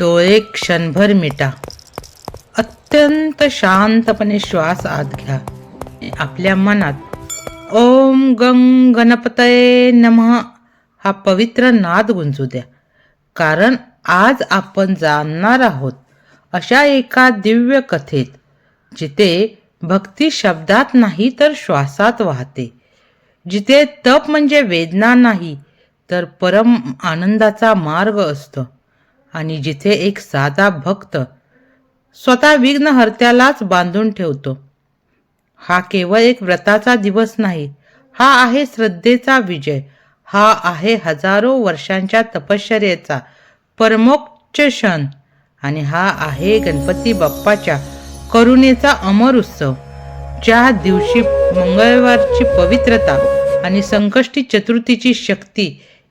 डोळे क्षणभर मिटा. अत्यंत शांतपणे श्वास आत घ्या. आपल्या मनात ओम गंग गणपतये नमः हा पवित्र नाद गुंजू द्या. कारण आज आपण जाणणार आहोत अशा एका दिव्य कथेत जिथे भक्ती शब्दात नाही तर श्वासात वाहते. जिथे तप म्हणजे वेदना नाही तर परम आनंदाचा मार्ग असतो. आणि जिथे एक साधा भक्त स्वतः विघ्नहर्त्यालाच बांधून ठेवतो. हा केवळ एक व्रताचा दिवस नाही हा आहे श्रद्धेचा विजय हा आहे हजारो वर्षांच्या तपश्चर्याचा परमोच्च क्षण आणि हा आहे गणपती बाप्पाच्या करुणेचा अमर उत्सव ज्या दिवशी मंगळवारची पवित्रता आणि संकष्टी चतुर्थीची शक्ती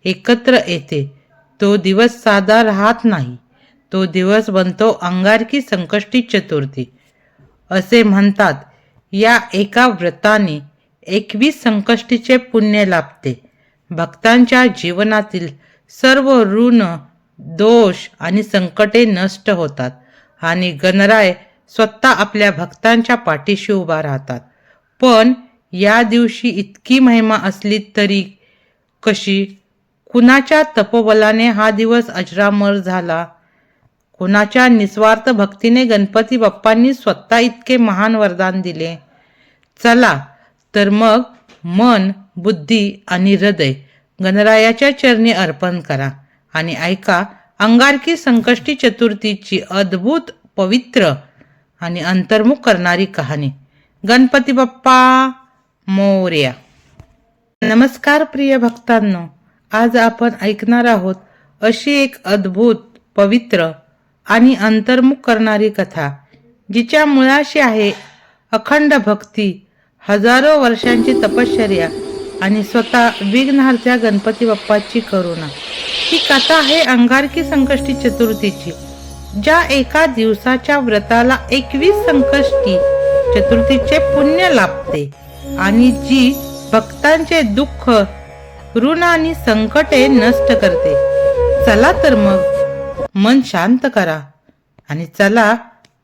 एकत्र येते. तो दिवस साधा राहत नाही. तो दिवस बनतो अंगारकी संकष्टी चतुर्थी. असे म्हणतात या एका व्रताने एकवीस संकष्टीचे पुण्य लाभते. भक्तांच्या जीवनातील सर्व ऋण दोष आणि संकटे नष्ट होतात आणि गणराय स्वतः आपल्या भक्तांच्या पाठीशी उभा राहतात. पण या दिवशी इतकी महिमा असली तरी कशी? कुणाच्या तपोबलाने हा दिवस अजरामर झाला? कुणाच्या निस्वार्थ भक्तीने गणपती बाप्पांनी स्वतः इतके महान वरदान दिले? चला तर मग मन बुद्धी आणि हृदय गणरायाच्या चरणी अर्पण करा आणि ऐका अंगारकी संकष्टी चतुर्थीची अद्भुत पवित्र आणि अंतर्मुख करणारी कहाणी. गणपती बाप्पा मोर्या. नमस्कार प्रिय भक्तांनो. आज आपण ऐकणार आहोत अशी एक अद्भुत पवित्र आणि अंतर्मुख करणारी कथा जिच्या मुळाशी आहे अखंड भक्ती हजारो वर्षांची तपश्चर्या आणि स्वतः विघ्नहर्त्या गणपती बाप्पाची करुणा. ही कथा आहे अंगारकी संकष्टी चतुर्थीची ज्या एका दिवसाच्या व्रताला एकवीस संकष्टी चतुर्थीचे पुण्य लाभते आणि जी भक्तांचे दुःख ऋण आणि संकटे नष्ट करते. चला तर मग. मन शांत करा. आणि चला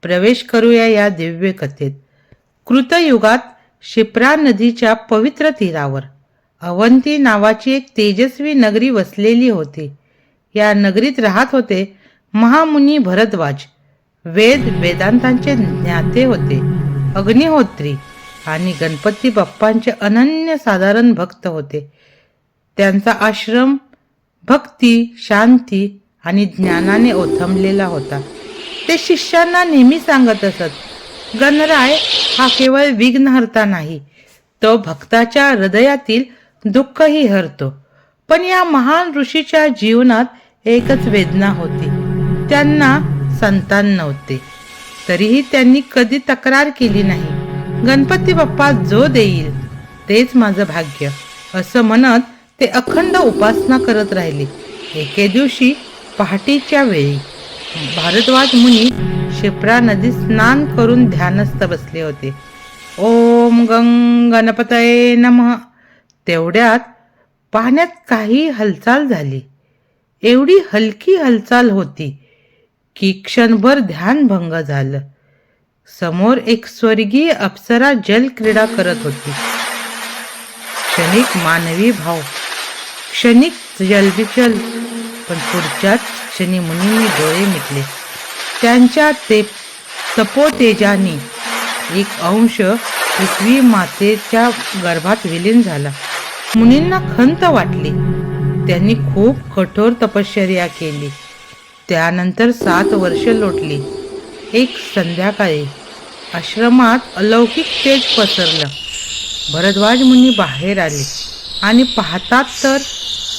प्रवेश करूया या दिव्य कथेत. कृतयुगात शिप्रा नदीच्या पवित्र तीरावर. अवंती नावाची एक तेजस्वी नगरी वसलेली होती. या नगरीत राहत होते महामुनी भरद्वाज. वेद वेदांतांचे ज्ञाते होते. अग्निहोत्री आणि गणपती बाप्पांचे अनन्य साधारण भक्त होते. त्यांचा आश्रम भक्ती शांती आणि ज्ञानाने ओथंबलेला होता. ते शिष्यांना नेहमी सांगत असत गणराय हा केवळ विघ्नहर्ता नाही तो भक्ताच्या हृदयातील दुःखही हरतो. पण या महान ऋषीच्या जीवनात एकच वेदना होती. त्यांना संतान नव्हते. तरीही त्यांनी कधी तक्रार केली नाही. गणपती बाप्पा जो देईल तेच माझं भाग्य असं म्हणत ते अखंड उपासना करत राहिले. एके दिवशी पहाटेच्या वेळी भारद्वाज मुनी शिप्रा नदीत स्नान करून ध्यानस्थ बसले होते. ओम गंग गणपतये नमः. तेवढ्यात पाण्यात काही हालचाल झाली. एवढी हलकी हालचाल होती की क्षणभर ध्यानभंग झालं. समोर एक स्वर्गीय अप्सरा जल क्रीडा करत होती. क्षणिक मानवी भाव क्षणिक जलबिचल पण पुढच्याच क्षणी मुनींनी डोळे मिटले. त्यांच्या ते तपोतेजाने एक अंश पृथ्वी मातेच्या गर्भात विलीन झाला. मुनींना खंत वाटली. त्यांनी खूप कठोर तपश्चर्या केली. त्यानंतर सात वर्ष लोटली. एक संध्याकाळी आश्रमात अलौकिक तेज पसरलं. भरद्वाज मुनी बाहेर आले आणि पाहतात तर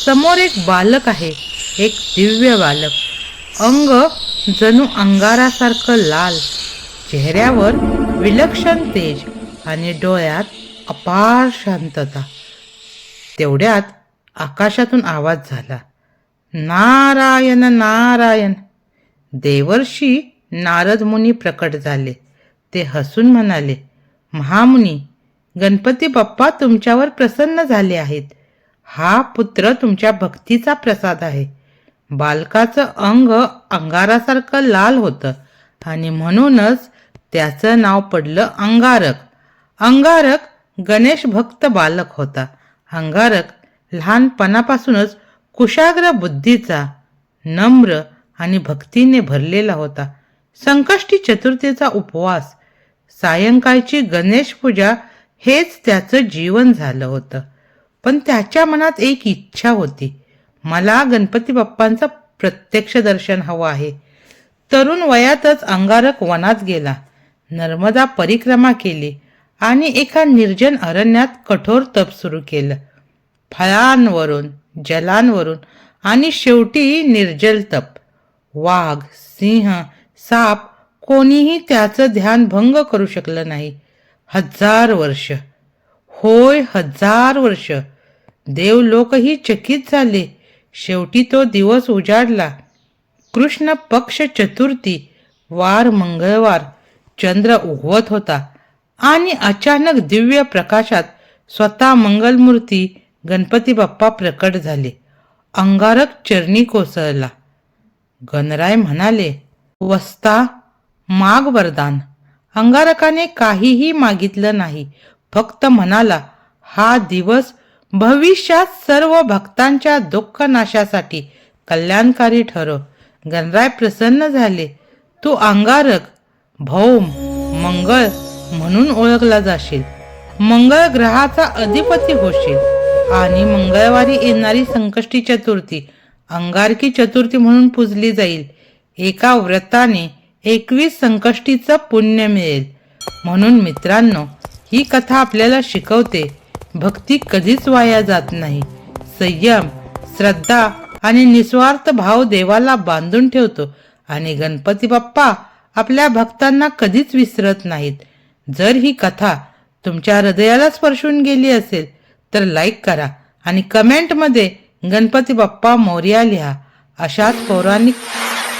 समोर एक बालक आहे एक दिव्य बालक. अंग जणू अंगारासारखं लाल चेहऱ्यावर विलक्षण तेज आणि डोळ्यात अपार शांतता. तेवढ्यात आकाशातून आवाज झाला नारायण नारायण. देवर्षी नारद मुनी प्रकट झाले. ते हसून म्हणाले महामुनी गणपती बाप्पा तुमच्यावर प्रसन्न झाले आहेत. हा पुत्र तुमच्या भक्तीचा प्रसाद आहे. बालकाचं अंग अंगारासारखं लाल होतं आणि म्हणूनच त्याचं नाव पडलं अंगारक. अंगारक गणेश भक्त बालक होता. अंगारक लहानपणापासूनच कुशाग्र बुद्धीचा नम्र आणि भक्तीने भरलेला होता. संकष्टी चतुर्थीचा उपवास सायंकाळची गणेश पूजा हेच त्याचं जीवन झालं होतं. पण त्याच्या मनात एक इच्छा होती. मला गणपती बाप्पांचं प्रत्यक्ष दर्शन हवं आहे. तरुण वयातच अंगारक वनात गेला. नर्मदा परिक्रमा केली आणि एका निर्जन अरण्यात कठोर तप सुरू केलं. फळांवरून जलांवरून आणि शेवटी निर्जल तप. वाघ सिंह साप कोणीही त्याचं ध्यान भंग करू शकलं नाही. हजार वर्ष. होय हजार वर्ष. देवलोकही चकित झाले. शेवटी तो दिवस उजाडला. कृष्ण पक्ष चतुर्थी वार मंगळवार चंद्र उगवत होता. आणि अचानक दिव्य प्रकाशात स्वतः मंगलमूर्ती गणपती बाप्पा प्रकट झाले. अंगारक चरणी कोसळला. गणराय म्हणाले वस्ता माग वरदान. अंगारकाने काहीही मागितलं नाही. फक्त म्हणाला हा दिवस भविष्यात सर्व भक्तांच्या दुःख नाशासाठी कल्याणकारी ठरव गणराय प्रसन्न झाले. तू अंगारक भौम मंगळ म्हणून ओळखला जाशील. मंगळ ग्रहाचा अधिपती होशील. आणि मंगळवारी येणारी संकष्टी चतुर्थी अंगारकी चतुर्थी म्हणून पूजली जाईल. एका व्रताने एकवीस संकष्टीचं पुण्य मिळेल. म्हणून मित्रांनो ही कथा आपल्याला शिकवते. भक्ती कधीच वाया जात नाही. संयम श्रद्धा आणि निस्वार्थ भाव देवाला बांधून ठेवतो आणि गणपती बाप्पा आपल्या भक्तांना कधीच विसरत नाहीत. जर ही कथा तुमच्या हृदयाला स्पर्शून गेली असेल तर लाईक करा आणि कमेंटमध्ये गणपती बाप्पा मोर्या लिहा. अशाच पौराणिक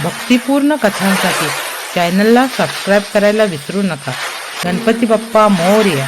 भक्तिपूर्ण कथांसाठी चॅनलला सबस्क्राईब करायला विसरू नका. गणपती बाप्पा मोर्या.